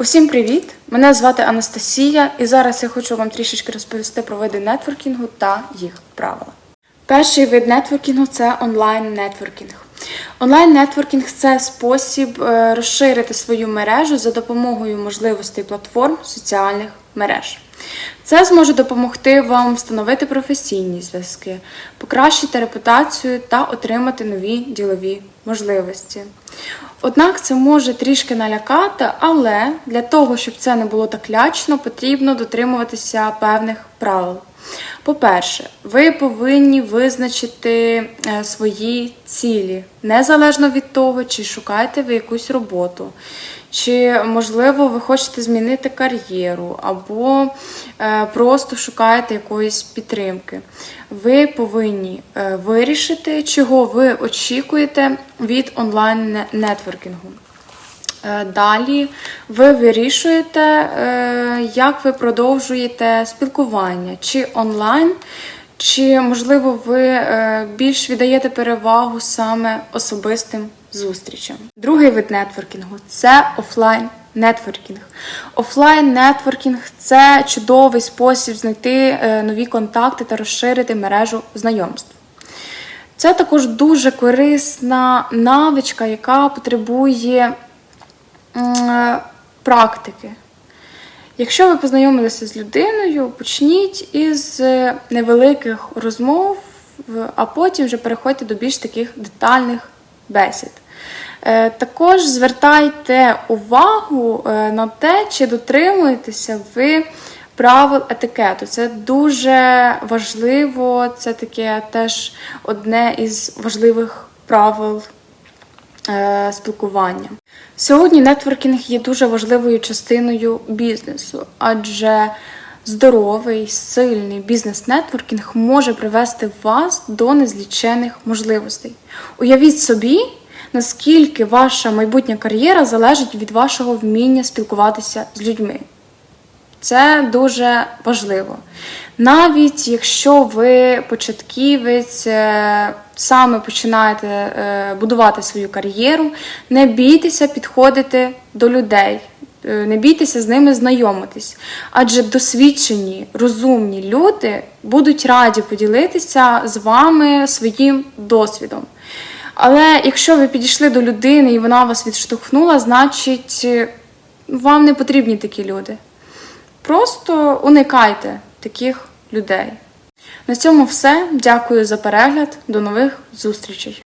Усім привіт! Мене звати Анастасія, і зараз я хочу вам трішечки розповісти про види нетворкінгу та їх правила. Перший вид нетворкінгу це онлайн-нетворкінг. Онлайн-нетворкінг це спосіб е, розширити свою мережу за допомогою можливостей платформ соціальних мереж. Це зможе допомогти вам встановити професійні зв'язки, покращити репутацію та отримати нові ділові можливості. Однак це може трішки налякати, але для того, щоб це не було так лячно, потрібно дотримуватися певних правил. По-перше, ви повинні визначити е, свої цілі, незалежно від того, чи шукаєте ви якусь роботу, чи, можливо, ви хочете змінити кар'єру, або е, просто шукаєте якоїсь підтримки. Ви повинні е, вирішити, чого ви очікуєте від онлайн-нетворкінгу. Е, Далі ви вирішуєте, е, як ви продовжуєте спілкування, чи онлайн, чи, можливо, ви е, більш віддаєте перевагу саме особистим зустрічам. Другий вид нетворкінгу це офлайн. Нетворкінг. Офлайн нетворкінг це чудовий спосіб знайти нові контакти та розширити мережу знайомств. Це також дуже корисна навичка, яка потребує практики. Якщо ви познайомилися з людиною, почніть із е, невеликих розмов, а потім вже переходьте до більш таких детальних бесід. Е, Також звертайте увагу е, на те, чи дотримуєтеся ви правил етикету. Це дуже важливо, це таке теж одне із важливих правил е, спілкування. Сьогодні нетворкінг є дуже важливою частиною бізнесу, адже здоровий, сильний бізнес-нетворкінг може привести вас до незлічених можливостей. Уявіть собі, наскільки ваша майбутня кар'єра залежить від вашого вміння спілкуватися з людьми. Це дуже важливо. Навіть якщо ви початківець, е, саме починаєте е, будувати свою кар'єру, не бійтеся підходити до людей, е, не бійтеся з ними знайомитись. Адже досвідчені, розумні люди будуть раді поділитися з вами своїм досвідом. Але якщо ви підійшли до людини і вона вас відштовхнула, значить вам не потрібні такі люди. Просто уникайте таких людей. На цьому все. Дякую за перегляд. До нових зустрічей.